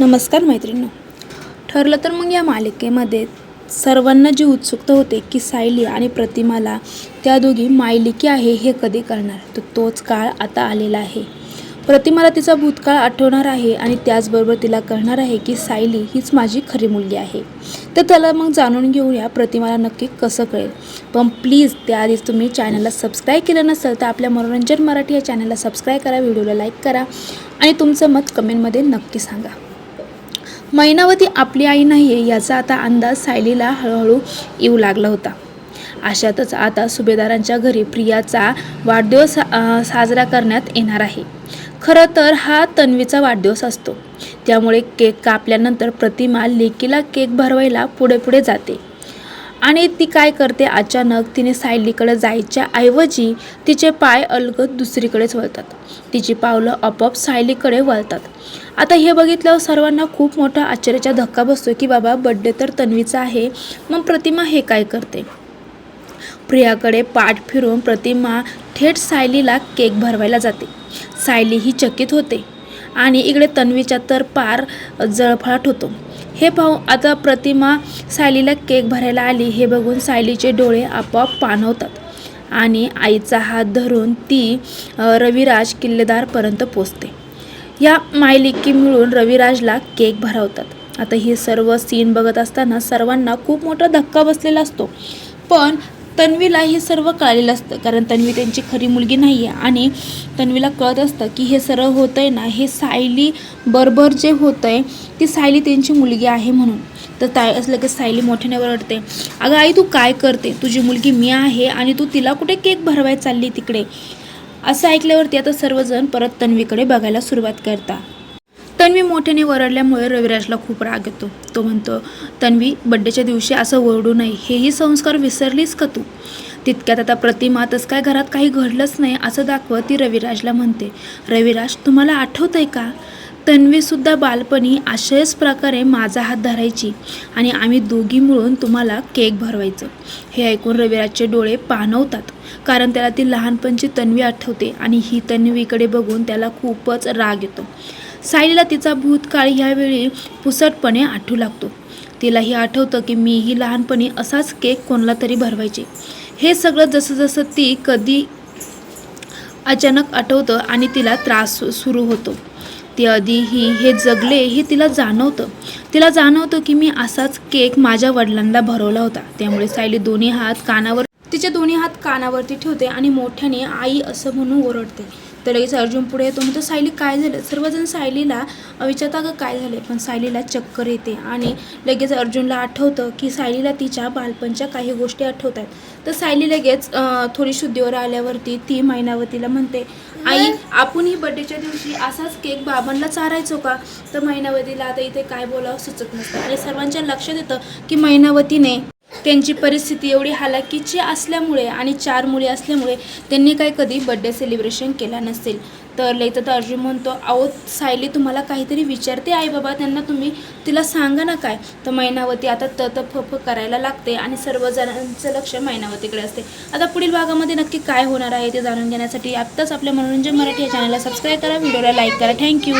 नमस्कार मैत्रिणी ठरलं तर मग या मालिकेमध्ये सर्वांना जी उत्सुकता होते की सायली आणि प्रतिमाला त्या दोघी मायलिकी आहे हे कधी करणार? तर तोच काळ आता आलेला आहे. प्रतिमाला तिचा भूतकाळ आठवणार आहे आणि त्याचबरोबर तिला कळणार आहे की सायली हीच माझी खरी मुलगी आहे. तर त्याला मग जाणून घेऊया प्रतिमाला नक्की कसं कळेल. पण प्लीज त्याआधीच तुम्ही चॅनलला सबस्क्राईब केलं नसेल तर आपल्या मनोरंजन मराठी या चॅनलला सबस्क्राईब करा व्हिडिओला लाईक करा आणि तुमचं मत कमेंटमध्ये नक्की सांगा. मैनावती आपली आई नाही आहे याचा आता अंदाज सायलीला हळूहळू येऊ लागला होता. अशातच आता सुभेदारांच्या घरी प्रियाचा वाढदिवस साजरा करण्यात येणार आहे. खरं तर हा तन्वीचा वाढदिवस असतो. त्यामुळे केक कापल्यानंतर प्रतिमा लेकीला केक भरवायला पुढे पुढे जाते. आणि ती काय करते? अचानक तिने सायलीकडे जायच्या ऐवजी तिचे पाय अलगद दुसरीकडेच वळतात. तिची पावलं आपोआप सायलीकडे वळतात. आता हे बघितल्यावर सर्वांना खूप मोठा आश्चर्याचा धक्का बसतो की बाबा बड्डे तर तन्वीचा आहे. मग प्रतिमा हे काय करते? प्रियाकडे पाठ फिरून प्रतिमा थेट सायलीला केक भरवायला जाते. सायली ही चकित होते. आणि इकडे तन्वीच्या तर पार जळफळाट होतो. हे पाहून आता प्रतिमा सायलीला केक भरायला आली. हे बघून सायलीचे डोळे आपोआप पाणवतात आणि आईचा हात धरून ती रविराज किल्लेदारपर्यंत पोचते. या मायलिकी मिळून रविराजला केक भरवतात. आता ही सर्व सीन बघत असताना सर्वांना खूप मोठा धक्का बसलेला असतो. पण तन्वीला हे सर्व कळलेलं असतं. कारण तन्वी त्यांची खरी मुलगी नाही आहे आणि तन्वीला कळत असतं की हे सर्व होतं आहे ना हे सायली बरोबर जे होतं आहे ती सायली त्यांची मुलगी आहे म्हणून. तर ताय असलं की सायली मोठ्याने ओरडते अगं आई तू काय करते? तुझी मुलगी मी आहे आणि तू तिला कुठे केक भरवाय चालली तिकडे? असं ऐकल्यावरती आता सर्वजण परत तन्वीकडे बघायला सुरुवात करता तन्वी मोठ्याने वरडल्यामुळे रविराजला खूप राग येतो. तो म्हणतो तन्वी बड्डेच्या दिवशी असं ओरडू नये. हेही संस्कार विसरलीस का तू? तितक्यात आता प्रतिमा तसं काय घरात काही घडलंच नाही असं दाखवत ती रविराजला म्हणते. रविराज तुम्हाला आठवत आहे का तन्वीसुद्धा बालपणी अशाच प्रकारे माझा हात धरायची आणि आम्ही दोघी मिळून तुम्हाला केक भरवायचं. हे ऐकून रविराजचे डोळे पाणवतात कारण त्याला ती लहानपणची तन्वी आठवते आणि ही तन्वीकडे बघून त्याला खूपच राग येतो. सायलीला तिचा भूतकाळ ह्यावेळी पुसटपणे आठवू लागतो. तिलाही आठवतं की मीही लहानपणी असाच केक कोणाला तरी भरवायचे. हे सगळं जसं जसं ती कधी अचानक आठवतं आणि तिला त्रास सु- सुरू होतो. ती आधीही हे जगले हे तिला जाणवतं. तिला जाणवतं की मी असाच केक माझ्या वडिलांना भरवला होता. त्यामुळे सायली दोन्ही हात कानावर तिचे दोन्ही हात कानावरती ठेवते आणि मोठ्याने आई असं म्हणून ओरडते. तर लगेच अर्जुन पुढे येतो. म्हणतो सायली काय झालं? सर्वजण सायलीला विचारता का काय झाले पण सायलीला चक्कर येते आणि लगेच अर्जुनला आठवतं की सायलीला तिच्या बालपणच्या काही गोष्टी आठवत आहेत तर सायली लगेच थोडी शुद्धीवर आल्यावरती ती मैनावतीला म्हणते आई आपण ही बड्डेच्या दिवशी असाच केक बाबांना चारायचो का? तर मैनावतीला आता इथे काय बोलावं सुचत नसतं. आणि सर्वांच्या लक्षात येतं की मैनावतीने त्यांची परिस्थिती एवढी हालाकीची असल्यामुळे आणि चार मुली असल्यामुळे त्यांनी काय कधी बड्डे सेलिब्रेशन केला नसेल. तर लयचं तर अर्जुन म्हणतो अहो सायली तुम्हाला काहीतरी विचारते आई बाबा त्यांना तुम्ही तिला सांगा ना काय? तर मैनावती आता त त फ करायला लागते आणि सर्वजणांचं लक्ष मैनावतीकडे असते. आता पुढील भागामध्ये नक्की काय होणार आहे ते जाणून घेण्यासाठी आत्ताच आपल्या मनोरंजन मराठी या चॅनलला सबस्क्राईब करा व्हिडिओला लाईक करा. थँक्यू